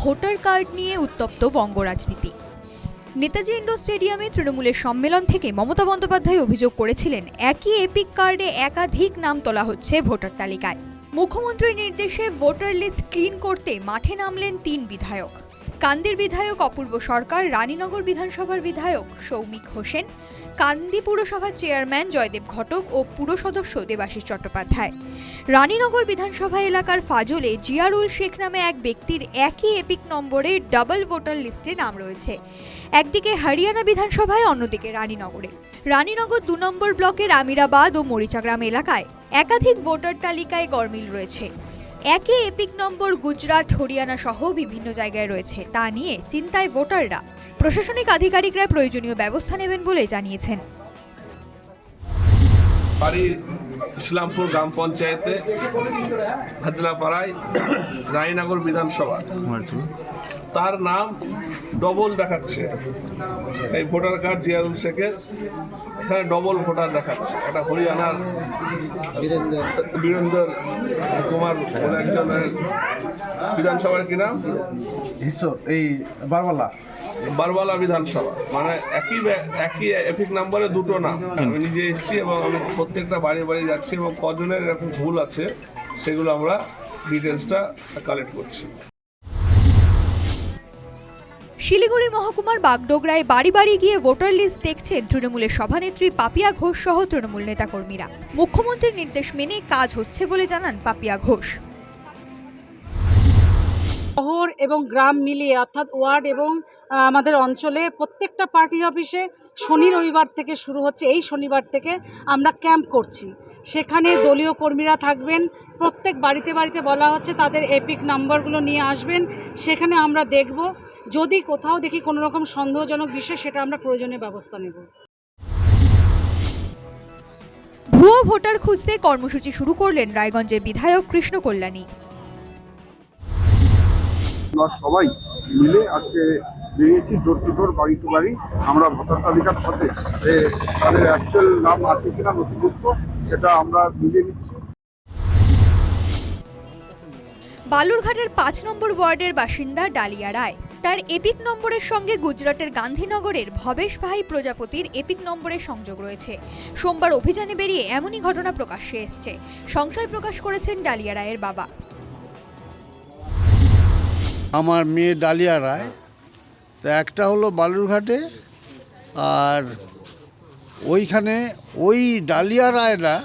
Voter card নিয়ে উত্তপ্ত বঙ্গ রাজনীতি নেতাজি ইন্ডোর স্টেডিয়ামে তৃণমূলের সম্মেলন থেকে মমতা বন্দ্যোপাধ্যায় অভিযোগ করেছিলেন, একই এপিক কার্ডে একাধিক নাম তোলা হচ্ছে ভোটার তালিকায়। মুখ্যমন্ত্রীর নির্দেশে ভোটার লিস্ট ক্লিন করতে মাঠে নামলেন তিন বিধায়ক। কান্দির বিধায়ক অপূর্ব সরকার, রানীনগর বিধানসভার বিধায়ক সৌমিক হোসেন, কান্দি পুরসভার চেয়ারম্যান জয়দেব ঘটক ও পুর সদস্য দেবাশিস চট্টোপাধ্যায়। রানীনগর বিধানসভা এলাকার ফাজলে জিয়ারুল শেখ নামে এক ব্যক্তির একই এপিক নম্বরে ডাবল ভোটার লিস্টে নাম রয়েছে। একদিকে হরিয়ানা বিধানসভায়, অন্যদিকে রানীনগরে। রানীনগর দু নম্বর ব্লকের আমিরাবাদ ও মরিচাগ্রাম এলাকায় একাধিক ভোটার তালিকায় গরমিল রয়েছে। একই এপিক নম্বর গুজরাট হরিয়ানা সহ বিভিন্ন জায়গায় রয়েছে। তা নিয়ে চিন্তায় ভোটাররা। প্রশাসনিক আধিকারিকরা প্রয়োজনীয় ব্যবস্থা নেবেন বলে জানিয়েছেন। বাড়ির ইসলামপুর গ্রাম পঞ্চায়েতে হাজলাপাড়ায় রায়নগর বিধানসভা। তার নাম ডবল দেখাচ্ছে। এই ভোটার কার্ড জিয়ারুল শেখের এখানে ডবল ভোটার দেখাচ্ছে। একটা হরিয়ানার বীরেন্দ্র। কুমার একজনের বিধানসভার কি নাম? ঈশ্বর এই বারবালা। বারবালা বিধানসভা। মানে একই একই এপিক নাম্বারে দুটো নাম। আমি নিজে এসেছি এবং আমি প্রত্যেকটা বাড়ি বাড়ি যাচ্ছি এবং কজনের এরকম ভুল আছে সেগুলো আমরা ডিটেলসটা কালেক্ট করছি। শিলিগুড়ি মহকুমার বাগডোগরায় বাড়ি বাড়ি গিয়ে ভোটার লিস্ট দেখছেন তৃণমূলের সভানেত্রী পাপিয়া ঘোষ সহ তৃণমূল নেতাকর্মীরা। মুখ্যমন্ত্রীর নির্দেশ মেনে কাজ হচ্ছে বলে জানান পাপিয়া ঘোষ। শহর এবং গ্রাম মিলিয়ে অর্থাৎ ওয়ার্ড এবং আমাদের অঞ্চলে প্রত্যেকটা পার্টি অফিসে শনি রবিবার থেকে শুরু হচ্ছে, এই শনিবার থেকে আমরা ক্যাম্প করছি। সেখানে দলীয় কর্মীরা থাকবেন, প্রত্যেক বাড়িতে বাড়িতে বলা হচ্ছে তাদের এপিক নাম্বারগুলো নিয়ে আসবেন, সেখানে আমরা দেখব যদি কোথাও দেখি কোনো রকম সন্দেহজনক বিষয় সেটা আমরা প্রয়োজনীয় ব্যবস্থা নেব। ভুয়ো ভোটার খুঁজতে কর্মসূচি শুরু করলেন রায়গঞ্জের বিধায়ক কৃষ্ণ কল্যাণী। আমরা সবাই মিলে আজকে বেরিয়েছি ডোর টু ডোর বাড়ি টু বাড়ি। আমরা ভোটার তালিকার সাথে তাদের অ্যাকচুয়াল নাম আছে কিনা নথিভুক্ত সেটা আমরা মিলিয়ে নিচ্ছি। বালুরঘাটের পাঁচ নম্বর ওয়ার্ডের বাসিন্দা ডালিয়া রায়। তার এপিক নম্বরের সঙ্গে গুজরাটের গান্ধীনগরের ভবেশ ভাই প্রজাপতির এপিক নম্বরের সংযোগ রয়েছে। সোমবার অভিযানে বেরিয়ে এমনই ঘটনা প্রকাশ্যে এসছে। সংশয় প্রকাশ করেছেন ডালিয়া রায়ের বাবা। আমার মেয়ে ডালিয়া রায়, তো একটা হলো বালুরঘাটে আর ওইখানে ওই ডালিয়া রায়রা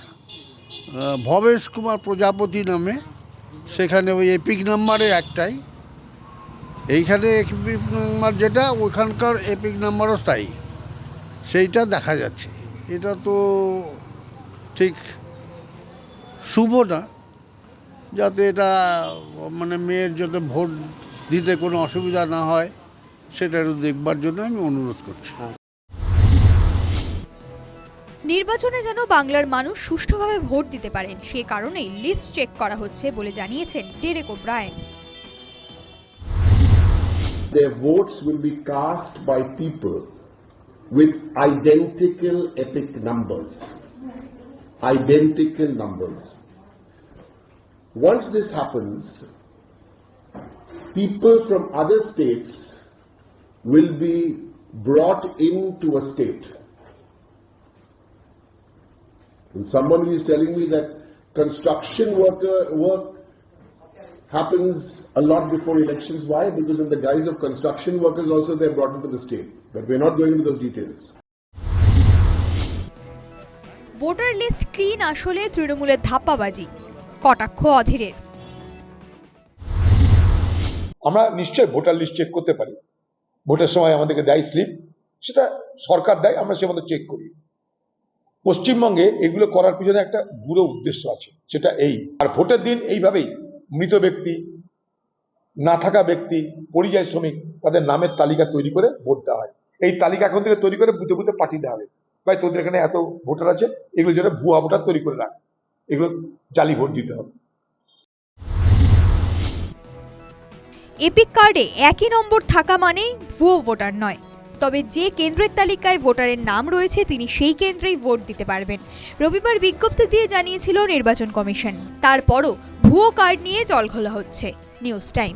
ভবেশ কুমার প্রজাপতি নামে, সেখানে ওই এপিক নাম্বারে একটাই। এইখানে যেটা, ওইখানকার এপিক নাম্বারও তাই। সেইটা দেখা যাচ্ছে। এটা তো ঠিক শুভ না, যাতে এটা মানে মেয়ের যাতে ভোট দিতে কোনো অসুবিধা না হয় সেটা একটু দেখবার জন্য আমি অনুরোধ করছি। নির্বাচনে যেন বাংলার মানুষ সুষ্ঠুভাবে ভোট দিতে পারেন, সে কারণেই লিস্ট চেক করা হচ্ছে বলে জানিয়েছেন Derek O'Brien. Their votes will be cast by people with identical epic numbers. Identical numbers. Once this happens, people from other states will be brought into a state. And someone is telling me that construction worker work happens a lot before elections. Why? Because in the guise of construction workers also they're brought into the state. But we're not going into those details. Voter list clean আসলে তৃণমূলের ধাপ্পাবাজি কটাক্ষ অধীরের আমরা নিশ্চয় voter list check করতে পারি ভোটের সময় আমাদেরকে দেয় স্লিপ সেটা সরকার দেয় আমরা সে মতো চেক করি পশ্চিমবঙ্গে এগুলো করার পিছনে একটা বুড়ো উদ্দেশ্য আছে সেটা এই আর ভোটের দিন এইভাবেই মৃত ব্যক্তি, না থাকা ব্যক্তি, পরিযায়ী শ্রমিক, তাদের নামের তালিকা তৈরি করে ভোট দেওয়া হয়। এই তালিকা এখন থেকে তৈরি করে বুথে বুথে পাঠিয়ে দেওয়া হবে। ভাই, তোদের এখানে এত ভোটার আছে এগুলো যেন ভুয়া ভোটার তৈরি করে রাখ। এগুলো জালি ভোট দিতে হবে। এপিক কার্ডে একই নম্বর থাকা মানেই ভুয়ো ভোটার নয়। তবে যে কেন্দ্রের তালিকায় ভোটারের নাম রয়েছে, তিনি সেই কেন্দ্রেই ভোট দিতে পারবেন। রবিবার বিজ্ঞপ্তি দিয়ে জানিয়েছিল নির্বাচন কমিশন। তারপরও ভুয়ো কার্ড নিয়ে জলঘোলা হচ্ছে। News time.